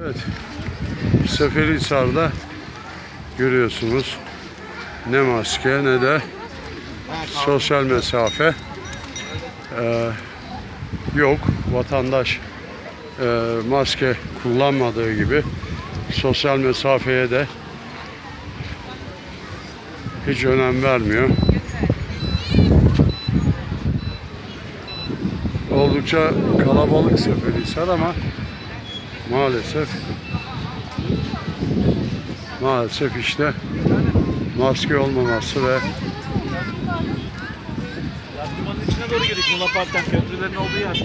Evet. Seferihisar'da görüyorsunuz ne maske ne de sosyal mesafe Ee, yok. Vatandaş e, maske kullanmadığı gibi sosyal mesafeye de hiç önem vermiyor. Oldukça kalabalık Seferihisar ama maalesef maalesef işte maske olmaması ve Ya limanın içine doğru girdik. Luna Park'tan köprülerin olduğu yer.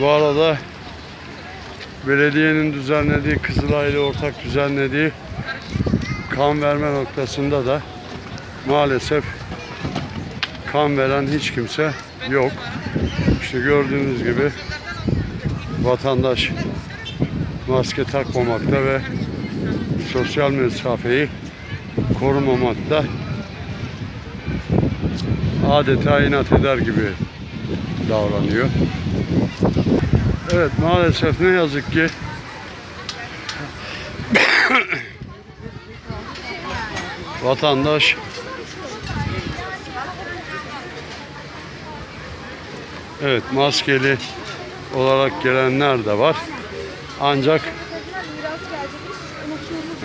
bu arada belediyenin düzenlediği Kızılay ile ortak düzenlediği kan verme noktasında da maalesef kan veren hiç kimse yok. İşte gördüğünüz gibi vatandaş maske takmamakta ve sosyal mesafeyi korumamakta adeta inat eder gibi davranıyor. Evet maalesef ne yazık ki vatandaş Evet maskeli olarak gelenler de var. Ancak.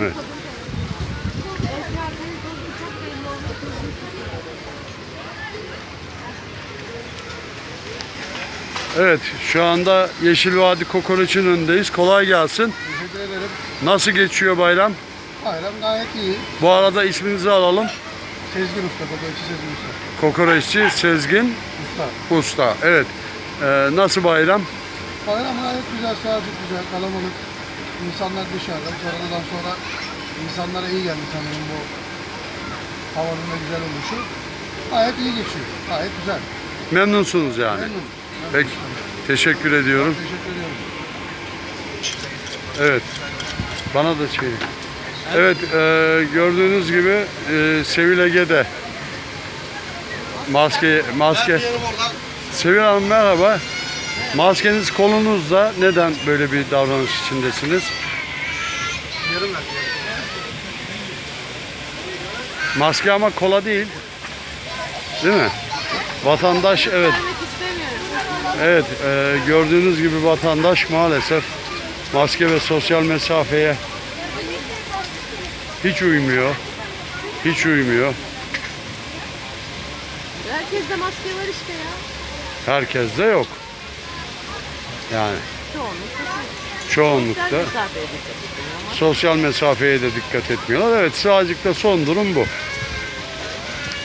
Evet. evet şu anda Yeşil Vadi Kokoreç'in önündeyiz. Kolay gelsin. Teşekkür ederim. Nasıl geçiyor bayram? Bayram gayet iyi. Bu arada isminizi alalım. Sezgin Usta, kokoreççi Sezgin Usta. Kokoreççi Sezgin Usta. Usta. Evet. Ee, nasıl bayram? Bayram gayet güzel, sağlıklı güzel, kalabalık. İnsanlar dışarıda. Koronadan sonra insanlara iyi geldi sanırım bu havanın da güzel oluşu. Gayet iyi geçiyor. Gayet güzel. Memnunsunuz yani. Memnunum. Peki. Teşekkür ediyorum. Teşekkür ediyorum. Evet. Bana da şey. Evet, e, gördüğünüz gibi e, Sevil Ege'de maske maske Sevil Hanım merhaba. Maskeniz kolunuzda. Neden böyle bir davranış içindesiniz? Maske ama kola değil. Değil mi? Vatandaş evet. Evet, e, gördüğünüz gibi vatandaş maalesef maske ve sosyal mesafeye hiç uymuyor. Hiç uymuyor. Herkeste maske var işte ya. Herkeste yok. Yani Çoğunlukla. çoğunlukta Sosyal mesafeye ama. sosyal mesafeye de dikkat etmiyorlar. Evet, Sığacık'ta son durum bu.